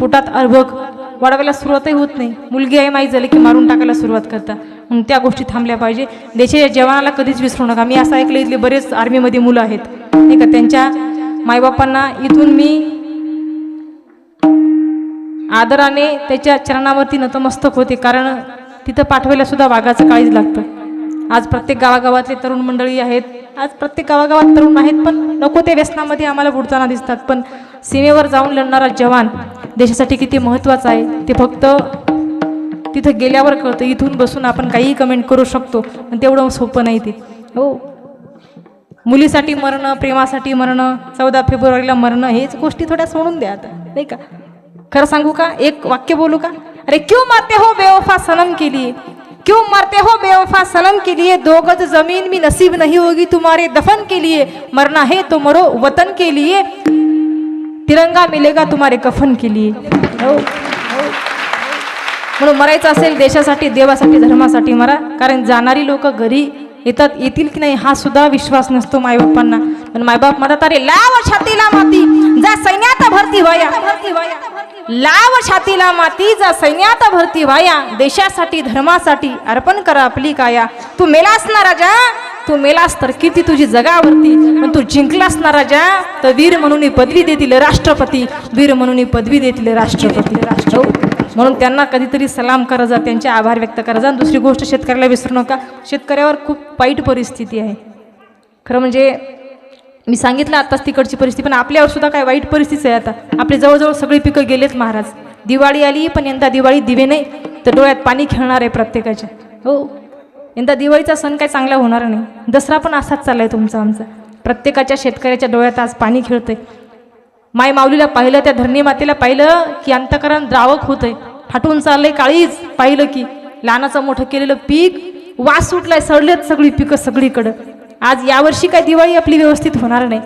पोटात अर्भक वाढवायला सुरुवातही होत नाही. मुलगी आहे माहीत झाली की मारून टाकायला सुरुवात करतात. म्हणून त्या गोष्टी थांबल्या पाहिजे. देशाच्या जवानाला कधीच विसरू नका. मी असं ऐकलं इथले बरेच आर्मीमध्ये मुलं आहेत. नाही का त्यांच्या मायबापांना इथून मी आदराने त्याच्या चरणावरती नतमस्तक होते. कारण तिथं पाठवायला सुद्धा वाघाचं काळीच लागतं. आज प्रत्येक गावागावातले तरुण मंडळी आहेत. आज प्रत्येक गावागावात तरुण आहेत पण नको ते व्यसनामध्ये आम्हाला बुडताना दिसतात. पण सीमेवर जाऊन लढणारा जवान देशासाठी किती महत्त्वाचं आहे ते फक्त तिथं गेल्यावर कळतं. इथून बसून आपण काहीही कमेंट करू शकतो पण तेवढं सोपं नाही ते. हो. मुलीसाठी मरणं प्रेमासाठी मरणं चौदा फेब्रुवारीला मरणं हेच गोष्टी थोड्या सोडून द्या आता नाही का? खरं सांगू का? एक वाक्य बोलू का? अरे क्यों मारते हो बेवफा सनम के लिए? क्यों मरते हो बेवफा सनम के लिए? दो गज जमीन भी नसीब नहीं होगी तुम्हारे दफन के लिए। मरना है तो मरो वतन के लिए। तिरंगा मिलेगा तुम्हारे कफन के लिए. हो, हो म्हणून मरायचं असेल देशासाठी देवासाठी धर्मासाठी मरा. कारण जाणारी लोक घरी येतात येतील की नाही हा सुद्धा विश्वास नसतो मायबापांना. पण मायबाप म्हणतात अरे लाव छातीला माती जा सैन्यात भरती व्हाया. लाव छातीला माती जा सैन्यात भरती व्हाया. देशासाठी धर्मासाठी अर्पण करा आपली काया. तू मेलास ना राजा तू मेलास तर किती तुझी जगावरती पण तू जिंकलास ना राजा तर वीर म्हणून ही पदवी देतील राष्ट्रपती. वीर म्हणून ही पदवी देतील राष्ट्रपती. राष्ट्र म्हणून त्यांना कधीतरी सलाम करा जा त्यांचे आभार व्यक्त करा जा. आणि दुसरी गोष्ट शेतकऱ्याला विसरू नका. शेतकऱ्यावर खूप वाईट परिस्थिती आहे. खरं म्हणजे मी सांगितलं आत्ताच तिकडची परिस्थिती पण आपल्यावर सुद्धा काय वाईट परिस्थिती आहे आता. आपले जवळजवळ सगळी पिकं गेलेत महाराज. दिवाळी आली पण यंदा दिवाळी दिवे नाही तर डोळ्यात पाणी खेळणार आहे प्रत्येकाच्या. हो? यंदा दिवाळीचा सण काय चांगला होणार नाही. दसरा पण असाच चाललाय तुमचा आमचा. प्रत्येकाच्या शेतकऱ्याच्या डोळ्यात आज पाणी खेळतंय. माय माऊलीला पाहिलं त्या धरणी मातेला पाहिलं की अंतकरण द्रावक होतंय. फाटून चाललंय काळीच पाहिलं की लहानाचं मोठं केलेलं पीक वास सुटलाय सडलेत सगळी पिकं सगळीकडं. आज यावर्षी काय दिवाळी आपली व्यवस्थित होणार नाही.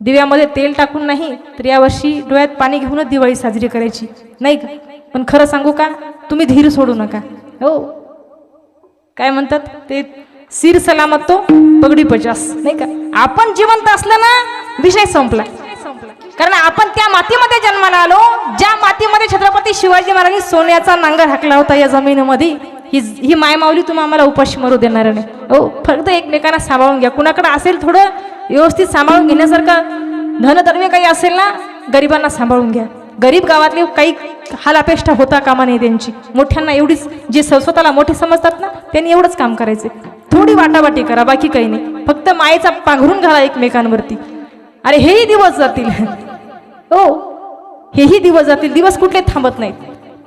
दिव्यामध्ये तेल टाकून नाही तर यावर्षी डोळ्यात पाणी घेऊनच दिवाळी साजरी करायची. नाही का? पण खरं सांगू का? तुम्ही धीर सोडू नका. हो. काय म्हणतात? ते सिर सलामत तो पगडी पचास नाही का? आपण जिवंत असलं ना विषय संपला. कारण आपण त्या मातीमध्ये जन्माला आलो ज्या मातीमध्ये छत्रपती शिवाजी महाराजांनी सोन्याचा नांगर हाकला होता या जमिनीमध्ये ही ही मायमाऊली तुम्ही आम्हाला उपाशी मरू देणार नाही. हो फक्त एकमेकांना सांभाळून घ्या. कुणाकडे असेल थोडं व्यवस्थित सांभाळून घेण्यासारखं धनदर्वे काही असेल ना गरिबांना सांभाळून घ्या. गरीब गावातले काही हालापेष्टा होता कामा नाही त्यांची. मोठ्यांना एवढीच जे स्वतःला मोठे समजतात ना त्यांनी एवढंच काम करायचे. थोडी वाटावाटी करा बाकी काही नाही. फक्त मायेचा पांघरून घाला एकमेकांवरती. अरे हेही दिवस जातील. हो हेही दिवस जातील. दिवस कुठले थांबत नाहीत.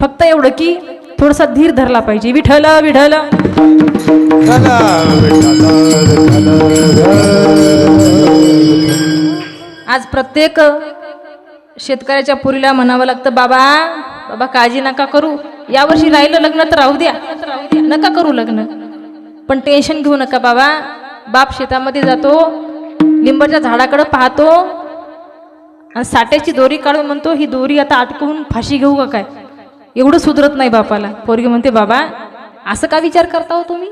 फक्त एवढं की थोडासा धीर धरला पाहिजे. विठल विठल आज प्रत्येक शेतकऱ्याच्या पुरीला म्हणावं लागतं बाबा बाबा काळजी नका करू. यावर्षी राहिलं लग्न तर राहू द्या. नका करू लग्न. पण टेन्शन घेऊ नका बाबा. बाप शेतामध्ये जातो लिंबाच्या झाडाकडं पाहतो आणि साठ्याची दोरी काढून म्हणतो ही दोरी आता अटकवून फाशी घेऊ का काय? एवढं सुधरत नाही बापाला. पोरगी म्हणते बाबा असं का विचार करता हो तुम्ही?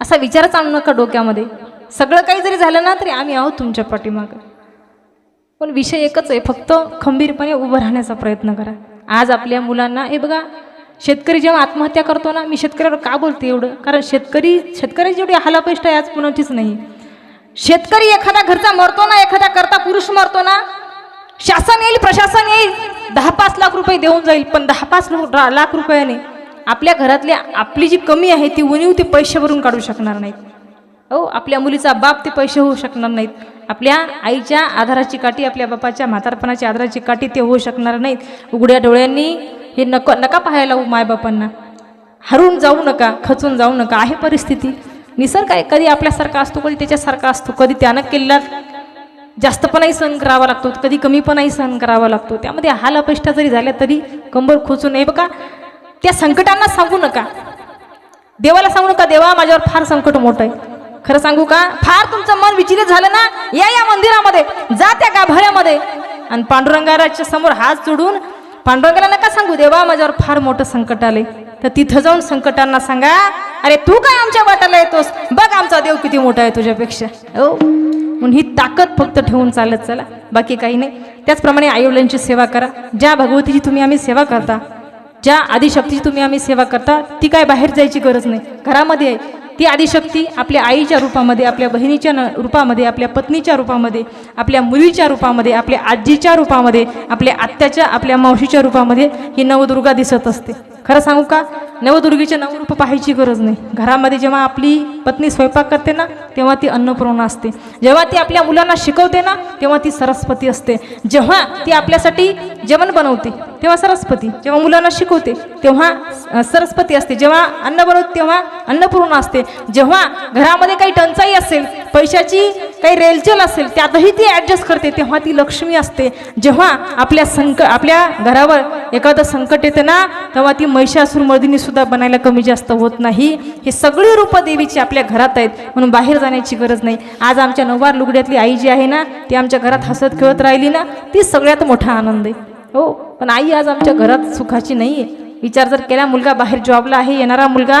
असा विचारच आणू नका डोक्यामध्ये. सगळं काही जरी झालं ना तरी आम्ही आहोत तुमच्या पाठीमागं. पण विषय एकच आहे फक्त खंबीरपणे उभं राहण्याचा प्रयत्न करा. आज आपल्या मुलांना हे बघा शेतकरी जेव्हा आत्महत्या करतो ना मी शेतकऱ्यावर का बोलते एवढं? कारण शेतकरी शेतकऱ्याची जेवढी हालापेष्ट आहे आज कुणाचीच नाही. शेतकरी एखादा घरचा मरतो ना एखादा करता पुरुष मरतो ना शासन येईल प्रशासन येईल दहा पाच लाख रुपये देऊन जाईल पण दहा पाच लाख रुपयाने आपल्या घरातली आपली जी कमी आहे ती उणीव ते पैसे भरून काढू शकणार नाहीत. हो आपल्या मुलीचा बाप ते पैसे होऊ शकणार नाहीत. आपल्या आईच्या आधाराची काठी आपल्या बापाच्या म्हातारपणाच्या आधाराची काठी ते होऊ शकणार नाहीत. उघड्या डोळ्यांनी हे नको नका पाहायला हो मायबापांना हरून जाऊ नका खचून जाऊ नका. आहे परिस्थिती. निसर्ग आहे कधी आपल्यासारखा असतो कधी त्याच्यासारखा असतो. कधी त्यानं केलेला जास्तपणाही सहन करावा लागतो कधी कमीपणाही सहन करावा लागतो. त्यामध्ये हाल अपेष्टा जरी झाल्या तरी कंबर खोचू नये बघा त्या संकटांना सांगू नका. देवाला सांगू नका देवा माझ्यावर फार संकट मोठं आहे. खरं सांगू का? फार तुमचं मन विचलित झालं ना या या मंदिरामध्ये जा त्या गाभाऱ्यामध्ये. आणि पांडुरंगाराच्या समोर हात जोडून पांडुरंगाला नका सांगू देवा माझ्यावर फार मोठं संकट आले. तर तिथं जाऊन संकटांना सांगा अरे तू काय आमच्या वाटाला येतोस? बघ आमचा देव किती मोठा आहे तुझ्यापेक्षा. हो? म्हणून ही ताकद फक्त ठेवून चालत चला. बाकी काही नाही. त्याचप्रमाणे आईवडिलांची सेवा करा. ज्या भगवतीची तुम्ही आम्ही सेवा करता ज्या आदिशक्तीची तुम्ही आम्ही सेवा करता ती काय बाहेर जायची गरज नाही. घरामध्ये आहे. ती आदिशक्ती आपल्या आईच्या रूपामध्ये आपल्या बहिणीच्या न रूपामध्ये आपल्या पत्नीच्या रूपामध्ये आपल्या मुलीच्या रूपामध्ये आपल्या आजीच्या रूपामध्ये आपल्या आत्याच्या आपल्या मावशीच्या रूपामध्ये ही नवदुर्गा दिसत असते. खरं सांगू का? नवदुर्गीचे नवरूप पाहायची गरज नाही. घरामध्ये जेव्हा आपली पत्नी स्वयंपाक करते ना तेव्हा ती अन्नपूर्णा असते. जेव्हा ती आपल्या मुलांना शिकवते ना तेव्हा ती सरस्वती असते. जेव्हा ती आपल्यासाठी जेवण बनवते तेव्हा सरस्वती. जेव्हा मुलांना शिकवते तेव्हा सरस्वती असते. जेव्हा अन्न बनवते तेव्हा अन्नपूर्णा असते. जेव्हा घरामध्ये काही टंचाई असेल पैशाची काही रेलचेल असेल त्यातही ती ॲडजस्ट करते. तेव्हा ती लक्ष्मी असते. जेव्हा आपल्या संक आपल्या घरावर एखादं संकट येतं ना तेव्हा ती महिषासूर मर्दिनी सुद्धा बनायला कमी जास्त होत नाही. हे सगळी रूपं देवीची आपल्या घरात आहेत. म्हणून बाहेर जाण्याची गरज नाही. आज आमच्या नववार लुगड्यातली आई जी आहे ना ती आमच्या घरात हसत खेळत राहिली ना ती सगळ्यात मोठा आनंद आहे. हो पण आई आज आमच्या घरात सुखाची नाही आहे विचार जर केला मुलगा बाहेर जॉबला आहे येणारा मुलगा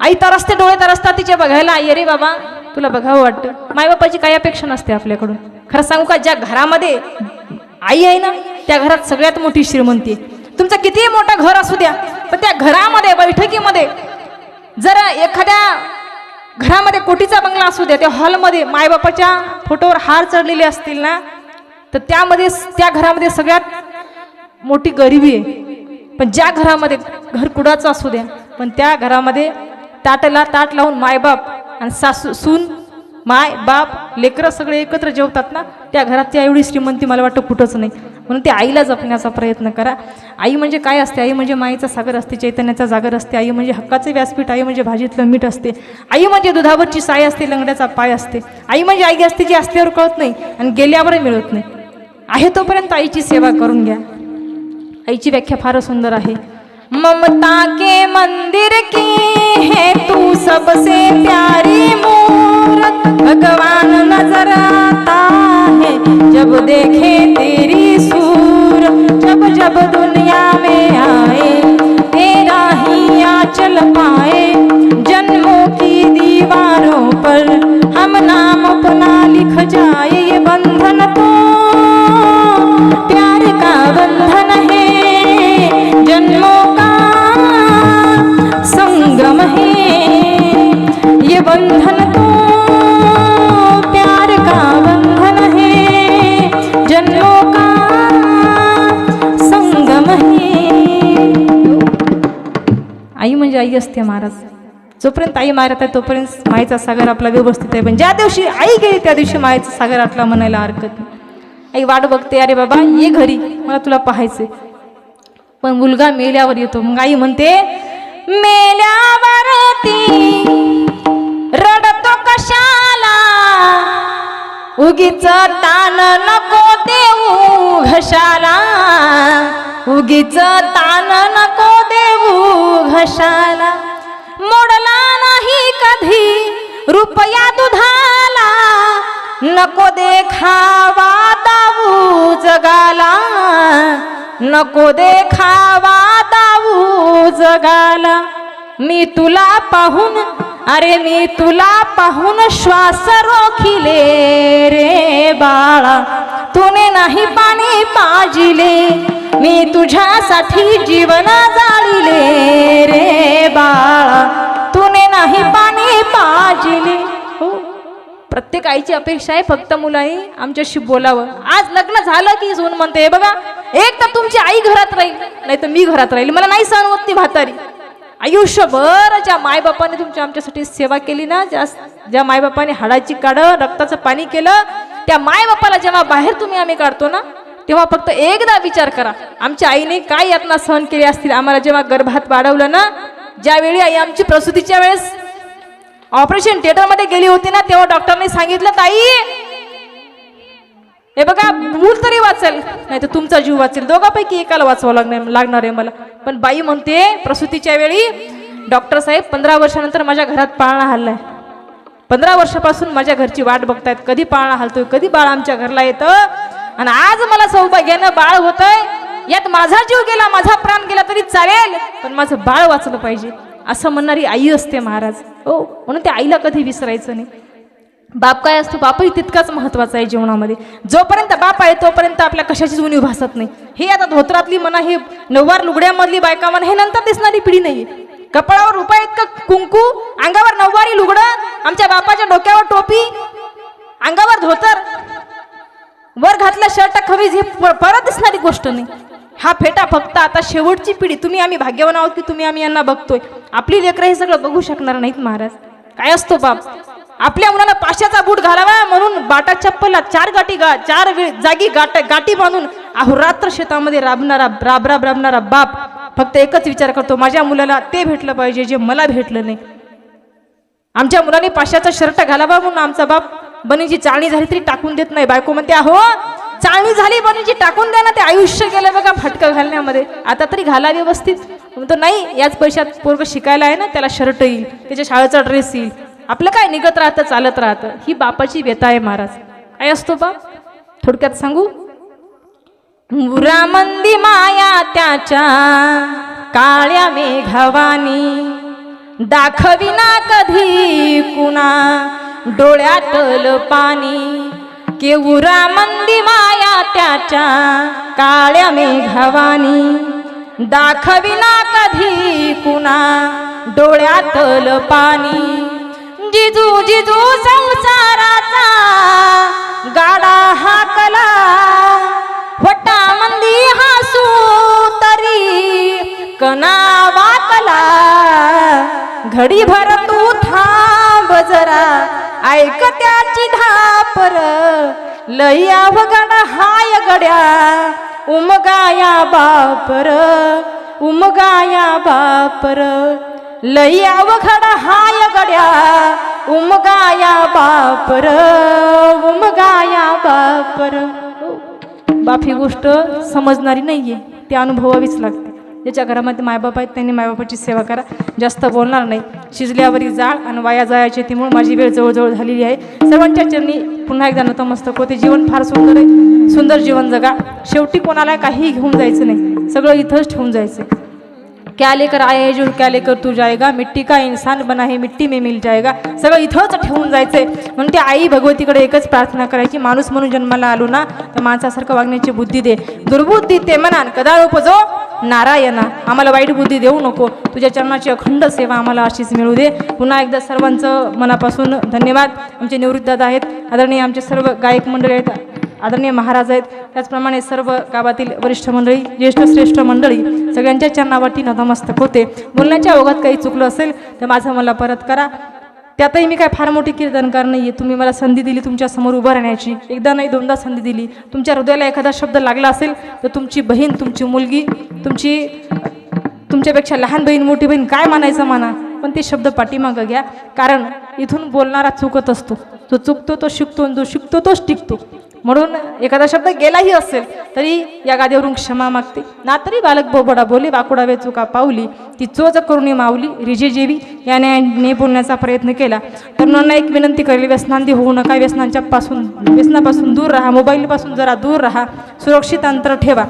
आई तरसते डोळे तरसतात तिचे बघायला. आई अरे बाबा तुला बघावं वाटतं? मायबापाची काही अपेक्षा नसते आपल्याकडून. खरं सांगू का ज्या घरामध्ये आई आहे ना त्या घरात सगळ्यात मोठी श्रीमंती आहे. तुमचं कितीही मोठं घर असू द्या पण त्या घरामध्ये बैठकीमध्ये जर एखाद्या घरामध्ये कोटीचा बंगला असू द्या त्या हॉलमध्ये मायबापाच्या फोटोवर हार चढलेले असतील ना तर त्यामध्ये त्या घरामध्ये सगळ्यात मोठी गरिबी आहे. पण ज्या घरामध्ये घर कुडाचं असू द्या पण त्या घरामध्ये ताटला ताट लावून मायबाप आणि सासू सून माय बाप लेकरं सगळे एकत्र जेवतात ना त्या घरातल्या एवढी श्रीमंती मला वाटतं कुठंच नाही. म्हणून ते आईला जपण्याचा प्रयत्न करा. आई म्हणजे काय असते? आई म्हणजे माईचा सागर असते चैतन्याचा जागर असते. आई म्हणजे हक्काचे व्यासपीठ आई म्हणजे भाजीतलं मीठ असते. आई म्हणजे दुधावरची साय असते लंगड्याचा पाय असते. आई म्हणजे आई असते जी असल्यावर कळत नाही आणि गेल्यावरही मिळत नाही. आहे तोपर्यंत आईची सेवा करून घ्या. आईची व्याख्या फार सुंदर आहे. ममता के मंदिर की है तू सबसे प्यारी मूरत। भगवान नजर आता है जब देखे तेरी सूर। जब जब आई असते महाराज. जोपर्यंत आई मारत आहे तोपर्यंत मायेचा सागर आपला व्यवस्थित आहे. पण ज्या दिवशी आई गेली त्या दिवशी मायेचा सागर आपला म्हणायला हरकत नाही. आई वाट बघते अरे बाबा ये घरी. मला तुला पाहायचंय. पण मुलगा मेल्यावर येतो. मग आई म्हणते मेल्यावरती रडतो कशाला? उगीच तान नको देऊ घशाला. उगीच तान नको घशाला. मोडला नाही कधी रुपया दुधाला. नको देखावा दाऊ जगाला. नको देखावा दाऊ जगाला. मी तुला पाहून अरे मी तुला पाहून श्वास रोखिले रे बाळा. तुने नाही पाणी पाजिले. मी तुझ्यासाठी जीवन जाळीले रे बाळा. तुने नाही पाणी पाजिले. हो. प्रत्येक आईची अपेक्षा आहे फक्त मुलाही आमच्याशी बोलावं. आज लग्न झालं की सून म्हणते बघा एक तर तुमची आई घरात राहील नाही तर मी घरात राहील. मला नाही सहन होत ती म्हातारी. आयुष्यभर ज्या मायबापाने तुमच्या आमच्यासाठी सेवा केली ना ज्या ज्या मायबापाने हाडाची काढं रक्ताचं पाणी केलं त्या मायबापाला जेव्हा बाहेर तुम्ही आम्ही काढतो ना तेव्हा फक्त एकदा विचार करा. आमच्या आईने काय यातना सहन केली असतील? आम्हाला जेव्हा गर्भात वाढवलं ना ज्यावेळी आई आमची प्रसूतीच्या वेळेस ऑपरेशन थिएटरमध्ये गेली होती ना तेव्हा डॉक्टरने सांगितलं ताई हे बघा मूल तरी वाचेल. नाही तर तुमचा जीव वाचेल. दोघांपैकी एकाला वाचवा लागणार लागणार आहे मला. पण बाई म्हणते प्रसूतीच्या वेळी डॉक्टर साहेब पंधरा वर्षानंतर माझ्या घरात पाळणा हल्लाय. पंधरा वर्षापासून माझ्या घरची वाट बघतायत. कधी पाळणा हलतोय? कधी बाळ आमच्या घरला येतं? आणि आज मला सौभाग्यानं बाळ होतंय. यात माझा जीव गेला माझा प्राण गेला तरी चालेल पण माझं बाळ वाचलं पाहिजे. असं म्हणणारी आई असते महाराज. हो म्हणून त्या आईला कधी विसरायचं नाही. बाप काय असतो? बापही तितकाच महत्त्वाचा आहे जीवनामध्ये. जोपर्यंत बाप आहे तोपर्यंत आपल्या कशाचीच उणीव भासत नाही. हे आता धोत्रातली म्हणा हे नववार लुगड्यामधली बायका म्हणा हे नंतर दिसणारी पिढी नाही कपाळावर रुपये इतकं कुंकू अंगावर नववारी लुगडं आमच्या बापाच्या डोक्यावर टोपी अंगावर धोतर. वर घातला शर्ट खवीज हे प- परत दिसणारी गोष्ट नाही. हा फेटा फक्त आता शेवटची पिढी तुम्ही आम्ही भाग्यवान आहोत की तुम्ही आम्ही यांना बघतोय. आपली लेकरं हे सगळं बघू शकणार नाहीत महाराज. काय असतो बाप आपल्या मुलाला पाशाचा बूट घालावा म्हणून बाटा चप्पलला चार गाठी गा चार जागी गाट गाठी बांधून अहोरात्र शेतामध्ये राबणारा राब राब राबणारा बाप फक्त एकच विचार करतो माझ्या मुलाला ते भेटलं पाहिजे जे मला भेटलं नाही. आमच्या मुलाने पाशाचा शर्ट घालावा म्हणून आमचा बाप बनीची चाळणी झाली तरी टाकून देत नाही. बायको म्हणते अहो चाळणी झाली बनीची टाकून द्या ना ते आयुष्य गेलं बघा फटकं घालण्यामध्ये. आता तरी घाला व्यवस्थित. म्हणतो नाही याच पैशात पोरग शिकायला आहे ना त्याला शर्ट येईल त्याच्या शाळेचा ड्रेस येईल. आपलं काय निघत राहतं चालत राहतं. ही बापाची व्यथा आहे महाराज. काय असतो बाप थोडक्यात सांगू? मुरामंदी माया त्याच्या काळ्या मेघवानी दाखविना कधी कुणा डोळ्यातल पाणी. केवुरा मंदी माया त्याच्या काळ्या मेघवानी. दाखविना कधी कुणा डोळ्यातल पाणी. जिजू जिजू संसाराचा गाडा हाकला. वटा मंदी हासू तरी कणा वाकला. घडी भर तू थांब जरा. ऐक त्याची धापर. लई अवघड हाय गड्या. उमगाया बापर. उमगाया बापर. लई अवघड हाय गड्या. उमगाया बापर. उमगाया बापर. बाप ही गोष्ट समजणारी नाहीये. ती अनुभवावीच लागते. ज्याच्या घरामध्ये मायबाप आहेत त्यांनी मायबापाची सेवा करा. जास्त बोलणार नाही. शिजल्यावरी जाळ आणि वाया जायची त्यामुळे माझी वेळ जवळजवळ झालेली आहे. सर्वांच्या चरणी पुन्हा एकदा नतमस्तक होते. जीवन फार सुंदर आहे. सुंदर जीवन जगा. शेवटी कोणाला काही घेऊन जायचं नाही. सगळं इथंच ठेवून जायचं क्या लेकर आए हैं जो क्या लेकर तू जाएगा? मिट्टी का इंसान बना है मिट्टी में मिल जाएगा। सगळं इथंच ठेवून जायचंय. म्हणून ते आई भगवतीकडे एकच प्रार्थना करायची माणूस म्हणून जन्माला आलो ना तर माणसासारखं वागण्याची बुद्धी दे. दुर्बुद्धी ते म्हणान कदा जो नारायणा. आम्हाला वाईट बुद्धी देऊ नको. तुझ्या चरणाची अखंड सेवा आम्हाला अशीच मिळू दे. पुन्हा एकदा सर्वांचं मनापासून धन्यवाद. आमचे निवृत्त आहेत. आदरणीय आमचे सर्व गायक मंडळी आहेत. आदरणीय महाराज आहेत. त्याचप्रमाणे सर्व गावातील वरिष्ठ मंडळी ज्येष्ठ श्रेष्ठ मंडळी सगळ्यांच्या चरणावरती नतमस्तक होते. बोलण्याच्या ओघात काही चुकलं असेल तर माझं मला परत करा. त्यातही मी काय फार मोठी कीर्तनकार नाही आहे तुम्ही मला संधी दिली तुमच्यासमोर उभं राहण्याची. एकदा नाही दोनदा संधी दिली. तुमच्या हृदयाला एखादा शब्द लागला असेल तर तुमची बहीण तुमची मुलगी तुमची तुमच्यापेक्षा लहान बहीण मोठी बहीण काय मानायचं म्हणा पण ते शब्द पाठीमागं घ्या. कारण इथून बोलणारा चुकत असतो. जो चुकतो तो शिकतो आणि जो शिकतो तोच टिकतो. म्हणून एखादा शब्द गेलाही असेल तरी या गादीवरून क्षमा मागते. ना तरी बालक बोबडा बोले वाकुडावे चुका पावली. ती चोच करून मावली रिजेजेवी जेवी ने बोलण्याचा प्रयत्न केला. तरुणांना एक विनंती करेल व्यसनांदी होऊ नका व्यसनांच्या पासून व्यसनापासून दूर राहा मोबाईलपासून जरा दूर राहा सुरक्षित अंतर ठेवा.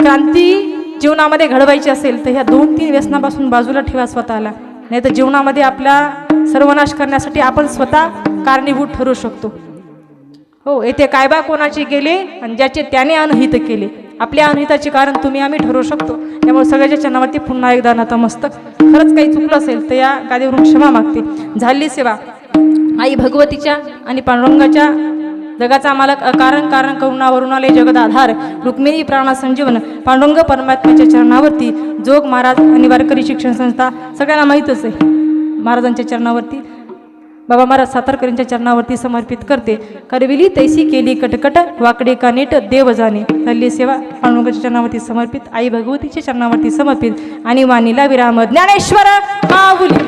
क्रांती जीवनामध्ये घडवायची असेल तर ह्या दोन तीन व्यसनापासून बाजूला ठेवा स्वतःला. नाही तर जीवनामध्ये आपला सर्वनाश करण्यासाठी आपण स्वतः कारणीभूत ठरू शकतो. हो येथे कायबा कोणाचे गेले आणि ज्याचे त्याने अनहित केले. आपल्या अनहिताचे कारण तुम्ही आम्ही ठरवू शकतो. त्यामुळे सगळ्याच्या चरणावरती पुन्हा एकदा नतमस्तक. खरंच काही चुकलं असेल तर या गादीवरून क्षमा मागते. झाली सेवा. आई भगवतीच्या आणि पांडुरंगाच्या जगाचा मालक अकारण कारण करुणा वरुणालय जगद आधार. रुक्मिणी प्राणा संजीवन पांडुरंग परमात्म्याच्या चरणावरती जोग महाराज आणि वारकरी शिक्षण संस्था सगळ्यांना माहीतच आहे. महाराजांच्या चरणावरती बाबा महाराज सातारकरांच्या चरणावरती समर्पित करते. करविली तैसी केली कटकट वाकडे का नेट देव जाणे. हल्ली सेवा पांडुरंगाच्या चरणावरती समर्पित आई भगवतीच्या चरणावरती समर्पित आणि वाणीला विराम. ज्ञानेश्वर माऊली.